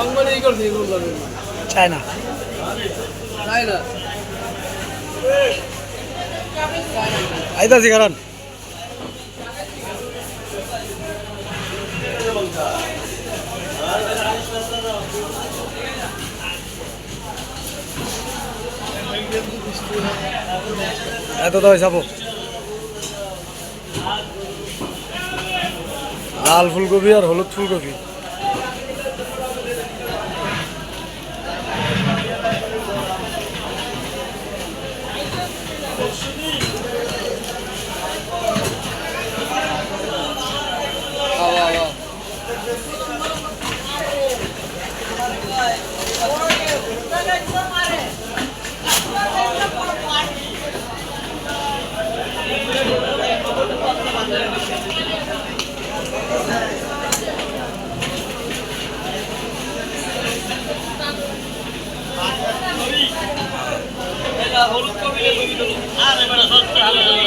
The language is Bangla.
বাংলাদেশ করছে এগুলো যাবে না। চায় না তাই না আইতাছি কারণ এত দাও যাব। লাল ফুলকপি আর হলুদ ফুলকপি। বাবা বাবা হলুদ কপি হলুদ আরে বেটা সস্তা ভালো